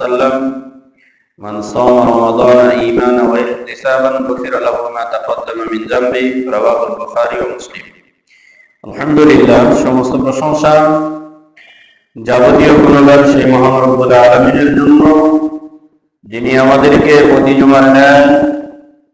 وسلم من صام رمضان إيمانا واحتسابا غفر له ما تقدم من ذنبه رواه البخاري ومسلم الحمد لله সমস্ত প্রশংসা যাবতীয় গুণগান সেই মহানরব্বুল আলমিনের জন্য যিনি আমাদেরকে প্রতি জুমার নেন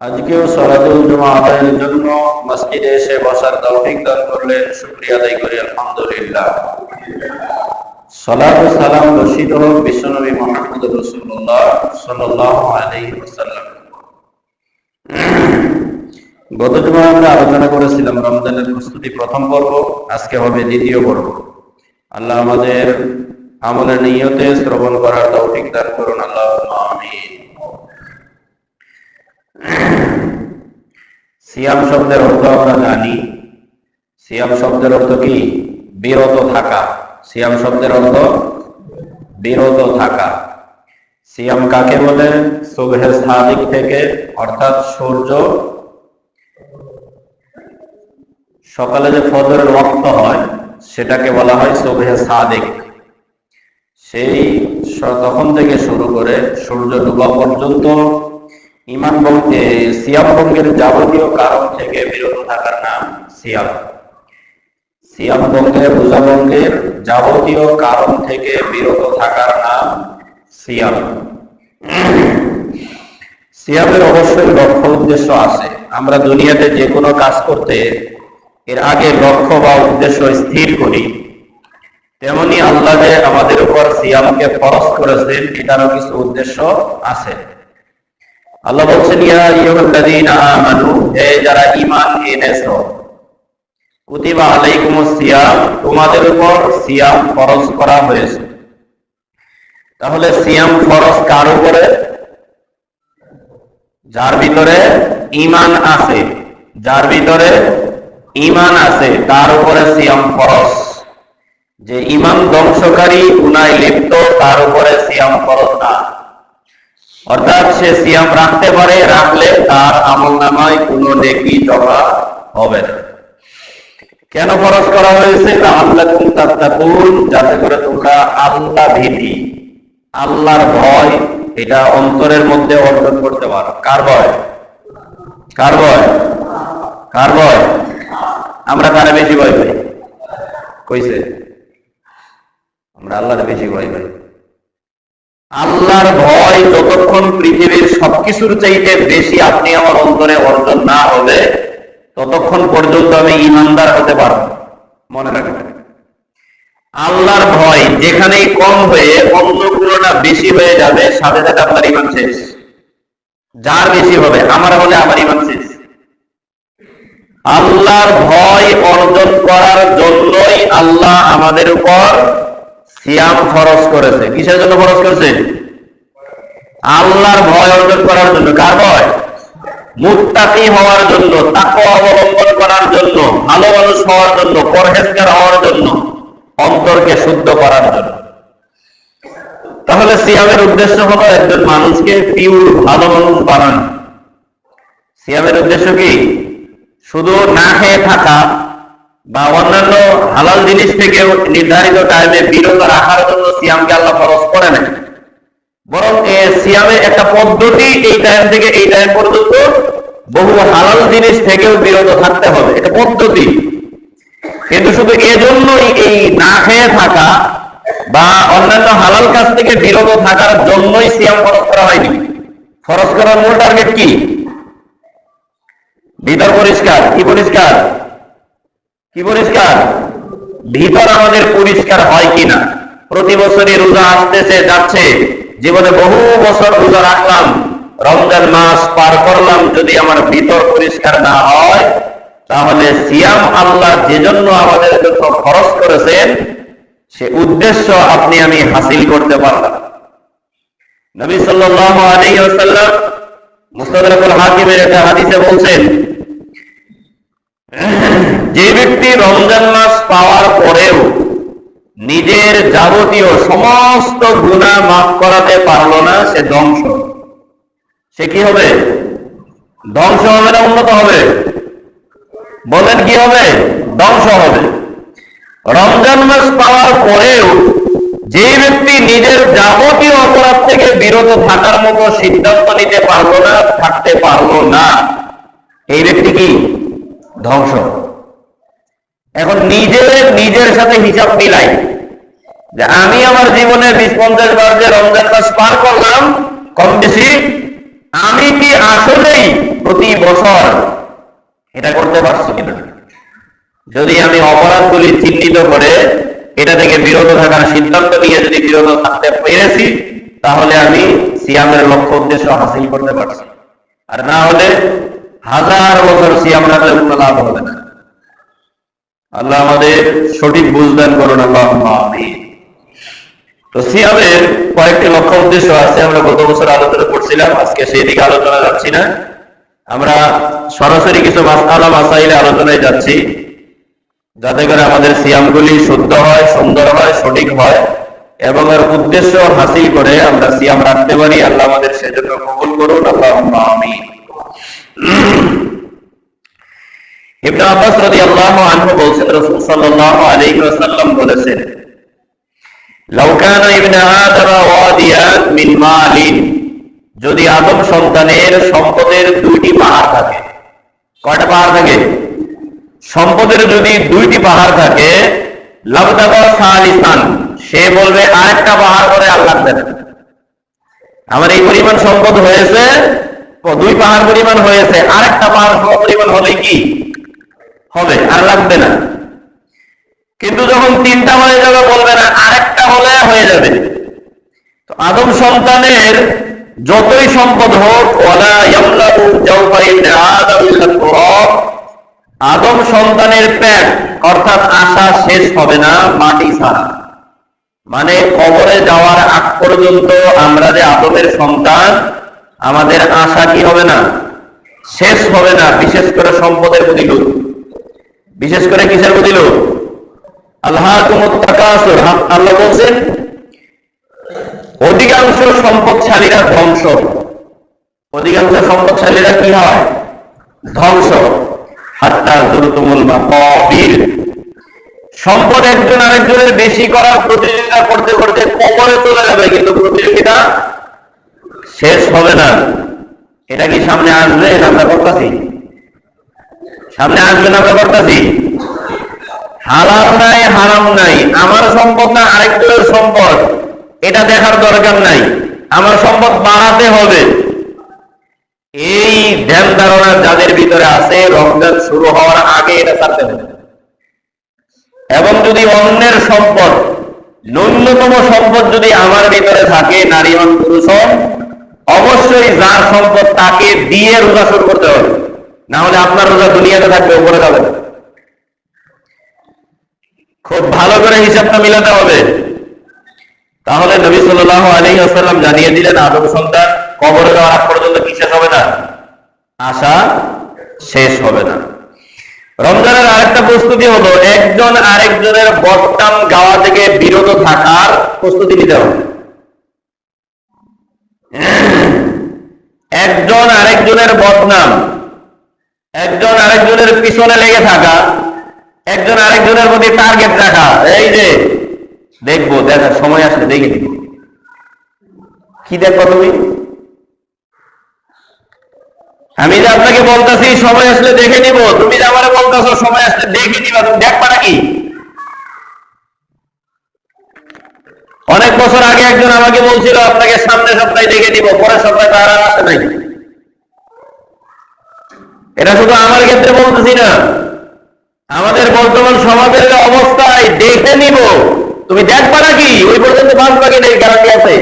আজকেও সরাতুল জুমা আদায়ের জন্য মসজিদে এসে বসার তৌফিক দান করলেন শুক্রিয়া আদায় করি আলহামদুলিল্লাহ সালাত ও বিশ্বনবী মোহাম্মদ রসুল্লাহ আমরা আলোচনা করেছিলাম রমজানের প্রস্তুতি প্রথম পর্ব, আজকে হবে দ্বিতীয় পর্ব। আল্লাহ আমাদের আমলের নিয়তে শ্রবণ করার তৌফিক দান করুন আল্লাহ আমিন। সিয়াম শব্দের অর্থ আমরা জানি। সিয়াম শব্দের অর্থ কি? বিরত থাকা। সিয়াম শব্দের অর্থ বিরত থাকা। সিয়াম কাকে বলে? সুবহে সাদিক থেকে, অর্থাৎ সূর্য। সকালে যে ফজরের রক্ত হয়, সেটাকে বলা হয় সুবহে সাদিক সেই তখন থেকে শুরু করে সূর্য ডুবা পর্যন্ত ইমান ভঙ্গে, সিয়াম ভঙ্গের যাবতীয় কারণ থেকে বিরত থাকার নাম সিয়াম। সিয়াম ভঙ্গের রোজা ভঙ্গের যাবতীয় কারণ থেকে বিরত থাকার নাম সিয়াম। সিয়ামের অবশ্যই লক্ষ্য উদ্দেশ্য আছে। আমরা দুনিয়াতে যে কোনো কাজ করতে এর আগে লক্ষ্য বা উদ্দেশ্য স্থির করি। তেমনি আল্লাহ যে আমাদের উপর সিয়ামকে ফরজ করেছেন, এটারও কিছু উদ্দেশ্য আছে। আল্লাহ বলছেন, ইয়া আইয়ুহাল্লাযীনা আমানু হে যারা ঈমান এনেছো কুতিবা আলাইকুমুস সিয়াম, তোমাদের উপর সিয়াম ফরজ করা হয়েছে। তাহলে সিয়াম ফরজ কার উপরে? যার ভিতরে ঈমান আছে, যার ভিতরে ঈমান আছে, তার উপরে সিয়াম যে ঈমান ধ্বংসকারী, গুনায় লিপ্ত, তার উপরে সিয়াম ফরজ না। অর্থাৎ সে সিয়াম রাখতে পারে, রাখলে তার আমল নামায় কোনো নেকি জমা হবে না। কেন ফরজ করা হয়েছে? যাতে করে তোমরা আল্লাহ ভীতি, আল্লাহর ভয়, এটা অন্তরের মধ্যে অর্জন করতে পারো। কার ভয়? কার ভয়? কার ভয়? আমরা কারে বেশি ভয় পাই? কইছে? আমরা আল্লাহর বেশি ভয় পাই। আল্লাহর ভয় যতক্ষণ পৃথিবীর সবকিছুর চাইতে বেশি আপনি আমার অন্তরে অর্জন না হবে ততক্ষণ পর্যন্ত আমি ইমানদার হতে পারব মনে রাখবেন। আল্লাহর ভয় যেখানেই কম হয়ে অন্য গুণটা বেশি হয়ে যাবে, সাথে সাথে আপনার ইমান শেষ। যার বেশি হবে, আমার হলে আমার ইমান শেষ। আল্লাহর ভয় অর্জন করার জন্যই আল্লাহ আমাদের উপর সিয়াম ফরজ করেছে। কিসের জন্য ফরজ করেছে? আল্লাহর ভয় অর্জন করার জন্য। কার ভয়? মুত্তাকি হওয়ার জন্য তাকে অবলম্বন করার জন্য, ভালো মানুষ হওয়ার জন্য, পরহেজগার হওয়ার জন্য, অন্তরকে শুদ্ধ করার জন্য। তাহলে সিয়ামের উদ্দেশ্য হলো একজন মানুষকে পিউর ভালো মানুষ বানানো। সিয়ামের উদ্দেশ্য কি? শুধু না খেয়ে থাকা বা অন্যান্য হালাল জিনিস থেকেও নির্ধারিত টাইমে বিরত রাখার জন্য সিয়ামকে আল্লাহ ফরজ করে না বরং এ সিয়ামের একটা পদ্ধতি, এই টাইম থেকে এই টাইম পর্যন্ত বহু হালাল জিনিস থেকেও বিরত থাকতে হবে। এটা পদ্ধতি। কিন্তু শুধু এজন্যই এই না খেয়ে থাকা বা অন্যান্য হালাল কাজ থেকে বিরত থাকার জন্যই সিয়াম ফরজ করা হয়নি। ফরজ করার মূল টার্গেট কি? ভিতর পরিষ্কার, কি পরিষ্কার? কি পরিষ্কার? ভিতর আমাদের পরিষ্কার হয় কিনা? প্রতি বছরই রোজা আসতেছে, যাচ্ছে। জীবনে বহু বছর রোজা রাখলাম রমজান মাস পার করলাম যদি আমার ভিতর পরিষ্কার না হয়, তাহলে সিয়াম আল্লাহ যে জন্য আমাদের জন্য খরচ করেছেন, সে উদ্দেশ্য আপনি আমি হাসিল করতে পারলাম। নবী ওয়াসাল্লাম মুস্তাদরাকুল হাকিমের একটা হাদিসে বলছেন, যে ব্যক্তি রমজান মাস পাওয়ার পরেও নিজের যাবতীয় সমস্ত গুণা মাফ করাতে পারল না, সে ধ্বংস। সে কি হবে? ধ্বংস হবে না উন্নত হবে? বলেন কি হবে? ধ্বংস হবে। রমজান মাস পাওয়ার পরেও যে ব্যক্তি নিজের যাবতীয় অপরাধ থেকে বিরত থাকার মতো সিদ্ধান্ত নিতে পারল না, থাকতে পারল না, এই ব্যক্তি কি? ধ্বংস। এখন নিজের নিজের সাথে হিসাব মিলাই। যে আমি আমার জীবনে বিশ পঞ্চাশ বার যে রমজান মাস পার করলাম, কম বেশি আমি কি আসলেই প্রতি বছর এটা করতে পারছি কিনা? যদি আমি অপরাধগুলি চিহ্নিত করে এটা থেকে বিরত থাকার সিদ্ধান্ত নিয়ে যদি বিরত থাকতে পেরেছি, তাহলে আমি সিয়ামের লক্ষ্য উদ্দেশ্য হাসিল করতে পারছি। আর না হলে হাজার বছর সিয়াম রাখলে কোনো লাভ হবে না। আল্লাহ আমাদের সঠিক বুঝদান করুন আল্লাহ আমিন। তো সিয়ামের কয়েকটি লক্ষ্য উদ্দেশ্য আছে, আমরা গত বছর আলোচনা করছিলাম, আজকে সেই দিকে আলোচনা যাচ্ছি না। আমরা সরাসরি কিছু মাসালা মাসাইলে আলোচনায় যাচ্ছি, যাতে করে আমাদের সিয়ামগুলি শুদ্ধ হয়, সুন্দর হয়, সঠিক হয়, এবং এর উদ্দেশ্য হাসিল করে আমরা সিয়াম রাখতে পারি। আল্লাহ আমাদের সেজন্য কবুল করুন আল্লাহ আমিন। ইবনে আব্বাস আনহু বলছেন, রাসূল সাল্লাল্লাহু বলেছেন লাউ কানা ইবনে আদম ওয়াদিয়ান মিন মালিন যদি আদম সন্তানের সম্পদের দুইটি পাহাড় থাকে, কয়টা পাহাড় থাকে? সম্পদের যদি দুইটি পাহাড় থাকে সে বলবে, আরেকটা পাহাড় করে লাগবে আমার এই পরিমাণ সম্পদ হয়েছে দুই পাহাড় পরিমাণ হয়েছে, আরেকটা পাহাড় পরিমাণ হলে কি? হবে, আর লাগবে না। কিন্তু যখন তিনটা হয়ে যাবে বলবে না, আরেকটা হলে হয়ে যাবে। তো আদম সন্তানের যতই সম্পদ হোক আদম সন্তানের পেট, অর্থাৎ আশা শেষ হবে না, মাটি ছাড়া। মানে কবরে যাওয়ার আগ পর্যন্ত আমরা যে আদমের সন্তান, আমাদের আশা কি হবে না? শেষ হবে না, বিশেষ করে সম্পদের প্রতি বিশেষ করে কিসের প্রতি লোক আল্লাহ আল্লাহ বলছেন, অধিকাংশ সম্পদশালীরা ধ্বংস। অধিকাংশ সম্পদশালীরা কি হয়? ধ্বংস। হাত্তা সম্পদ একজন আরেকজনের বেশি করার প্রতিযোগিতা করতে করতে কবরে চলে যাবে, কিন্তু প্রতিযোগিতা শেষ হবে না। এটা কি সামনে আসবে আমরা করতেছি? সামনে আসবে না আমরা করতেছি? হালাল নাই, হারাম নাই। আমার সম্পদ না আরেকজনের সম্পদ? এটা দেখার দরকার নাই। আমার সম্পদ বাড়াতে হবে। এই ধ্যান ধারণা যাদের ভিতরে আছে, রমজান শুরু হওয়ার আগে এটা ছাড়তে হবে। এবং যদি অন্যের সম্পদ, ন্যূনতম সম্পদ যদি আমার ভিতরে থাকে, নারী হন পুরুষ অবশ্যই যার সম্পদ তাকে দিয়ে রোজা শুরু করতে হবে। না হলে আপনার রোজা দুনিয়াতে থাকবে, উপরে যাবে না। খুব ভালো করে হিসাবটা মিলাতে হবে। তাহলে নবী সাল্লাল্লাহু আলাইহি ওয়াসাল্লাম জানিয়ে দিলেন, আদম সন্তান কবরে যাওয়ার আগ পর্যন্ত কি শেষ হবে না? আশা শেষ হবে না। রমজানের আরেকটা প্রস্তুতি হলো, একজন আরেকজনের বদনাম গাওয়া থেকে বিরত থাকার প্রস্তুতি নিতে হবে। একজন আরেকজনের বদনাম, একজন আরেকজনের পিছনে লেগে থাকা একজন আরেকজনের প্রতি টার্গেট রাখা। এই যে, দেখব দেখার সময় আসলে দেখে নিবি। কি দেখো তুমি? আমি যে আপনাকে বলতেছি, সময় আসলে দেখে নিব। তুমি যে আমার বলতেছো, সময় আসলে দেখে নিবা। তুমি দেখবা নাকি অনেক বছর আগে একজন আমাকে বলছিল, আপনাকে সামনে সপ্তাহে দেখে নিব, পরের সপ্তাহে তার আর আসে নাই। এটা শুধু আমার ক্ষেত্রে বলতেছি না। আমাদের বর্তমান সমাজের অবস্থায় দেখে নিব। তুমি দেখবা নাকি? ওই পর্যন্ত বাঁচবা কি নেই গ্যারান্টি আছে?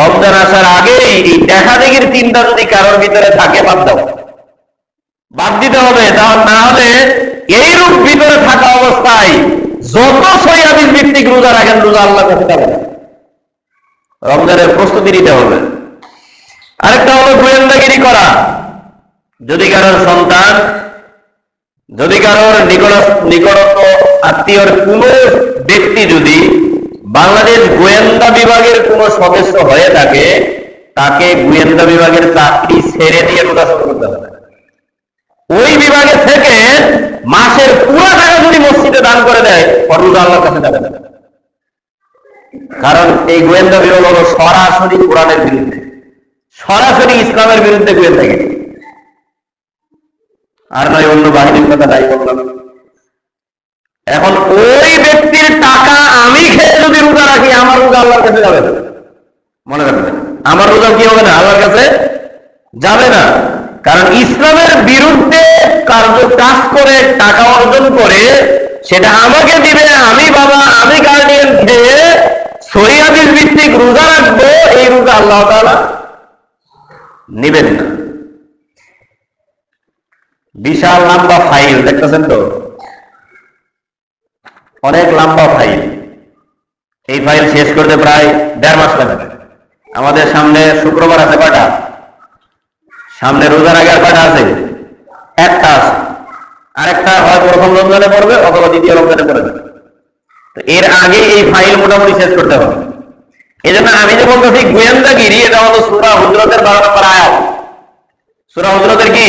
রমজান আসার আগে এই দেখা দেখির চিন্তা যদি কারোর ভিতরে থাকে, বাদ দাও। বাদ দিতে হবে তাহলে না হলে এইরূপ ভিতরে থাকা অবস্থায় যত সয়াবিন ভিত্তিক রোজা রাখেন, রোজা আল্লাহ কাছে যাবে না। রমজানের প্রস্তুতি নিতে হবে। আরেকটা হলো গোয়েন্দাগিরি করা। যদি কারোর সন্তান যদি কারোর নিকট নিকটত্ব আত্মীয়র কোন ব্যক্তি যদি বাংলাদেশ গোয়েন্দা বিভাগের কোন সদস্য হয়ে থাকে, তাকে গোয়েন্দা বিভাগের চাকরি ছেড়ে দিয়ে শুরু করতে হবে। ওই বিভাগে থেকে মাসের পুরো টাকা যদি মসজিদে দান করে দেয় রোজা আল্লাহর কাছে যাবে না। কারণ এই গোয়েন্দা বিভাগ হলো সরাসরি কোরআনের বিরুদ্ধে। সরাসরি ইসলামের বিরুদ্ধে গোয়েন্দাগিরি আর নয় অন্য বাহিনীর কথা তাই বললাম। এখন ওই ব্যক্তির টাকা আমি খেয়ে যদি রোজা রাখি, আমার রোজা আল্লাহর কাছে যাবে মনে রাখবেন, আমার রোজা কি হবে না? আল্লাহর কাছে যাবে না। কারণ ইসলামের বিরুদ্ধে কার্য কাজ করে, টাকা অর্জন করে, সেটা আমাকে দিবে, আমি বাবা, আমি গার্ডিয়ান খেয়ে সহিয়াদিস ভিত্তিক রোজা রাখব, এই রোজা আল্লাহ তাআলা নিবেন না। বিশাল লম্বা ফাইল, দেখতেছেন তো? অনেক লম্বা ফাইল। এই ফাইল শেষ করতে প্রায় দেড় মাস লাগবে আমাদের সামনে শুক্রবার আছে কয়টা? সামনে রোজার আগে কয়টা আছে? একটা আছে। আরেকটা হয় প্রথম রমজানে পড়বে অথবা দ্বিতীয় রমজানে পড়বে এর আগে এই ফাইল মোটামুটি শেষ করতে হবে। এই জন্য আমি যে বলতেছি, গোয়েন্দাগিরি, এটা হলো সুরা হুজরতের বারো নম্বর আয়াত। সুরা হুজরতের কি?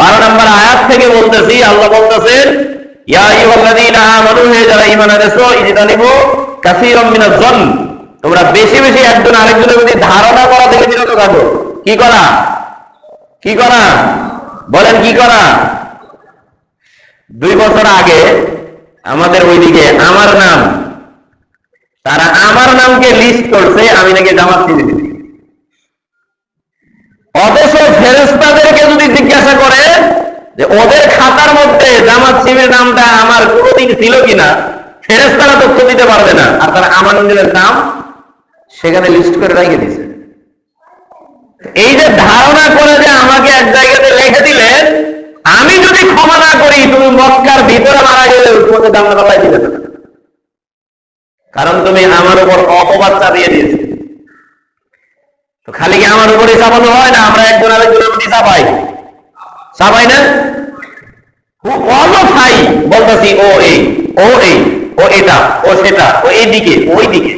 বারো নম্বর আয়াত থেকে বলতেছি, আল্লাহ বলতেছেন বেশি একজন আরেকজনের ধারণা করা কি করা? বলেন কি করা? দুই বছর আগে আমাদের ওইদিকে আমার নাম, তারা আমার নামকে লিস্ট করছে, আমি নাকি জামাত ছিঁড়ে দিচ্ছি অথচ ফেরেস্তাদেরকে যদি জিজ্ঞাসা করে যে ওদের খাতার মধ্যে জামাত শিবির নামটা আমার কোনোদিন ছিল কিনা ফেরেস্তারা তথ্য দিতে পারবে না। আর তারা আমার নিজের নাম সেখানে লিস্ট করে রেখে দিছে এই যে ধারণা করে যে আমাকে এক জায়গাতে লিখে দিলেন আমি যদি ক্ষমা না করি, তুমি মক্কার ভিতরে মারা গেলে তোমাকে দাম পাল্লাই দিবে না। কারণ তুমি আমার উপর অপবাদ চাপিয়ে দিয়েছ। তো খালি কি আমার উপরে চাপানো হয় না? আমরা একজন আরেকজনের প্রতি চাপাই। চাপাই না অযথাই বলতেছি ও এই ও এই ও এটা, ও সেটা, ও এইদিকে ওই দিকে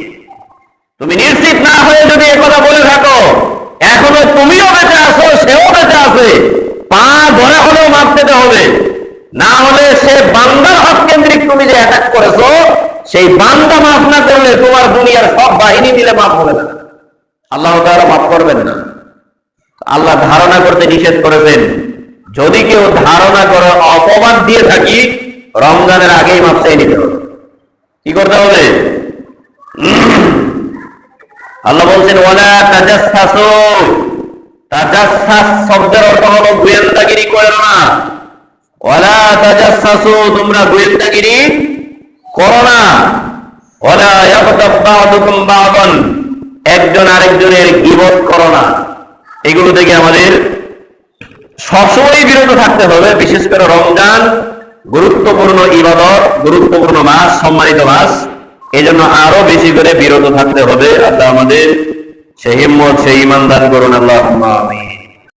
তুমি নিশ্চিত না হয়ে যদি একথা বলে থাকো, এখনও তুমিও বেঁচে আছো, সেও বেঁচে আছে। পা ধরে হলেও মাপ পেতে হবে। না হলে সে বান্দার হক কেন্দ্রিক তুমি যে অ্যাটাক করেছ, সেই বান্দা মাফ না করলে তোমার দুনিয়ার সব বাহিনী মিলে মাফ হবে না। আল্লাহ তাআলা মাফ করবেন না। আল্লাহ ধারণা করতে নিষেধ করেছেন। যদি কেউ ধারণা করে, অপবাদ দিয়ে থাকি, রমজানের আগেই মাপ চাই নিতে হবে। কি করতে হবে? আল্লাহ বলছেন, ওয়ালা তাজাসসাসু। তাজাসসাস শব্দের অর্থ হলো গোয়েন্দাগিরি করো না। ওয়ালা তাজাসসাসু, তোমরা গোয়েন্দাগিরি করো না। ইয়াগতাব বা'দুকুম বা'দান, একজন আরেকজনের গিবত করো না। এগুলো থেকে আমাদের সবসময় বিরত থাকতে হবে, বিশেষ করে রমজান, গুরুত্বপূর্ণ ইবাদত, গুরুত্বপূর্ণ মাস, সম্মানিত মাস এই জন্য আরও বেশি করে বিরত থাকতে হবে। আল্লাহ আমাদের সেই হিম্মত, সেই ইমানদার করুন আল্লাহ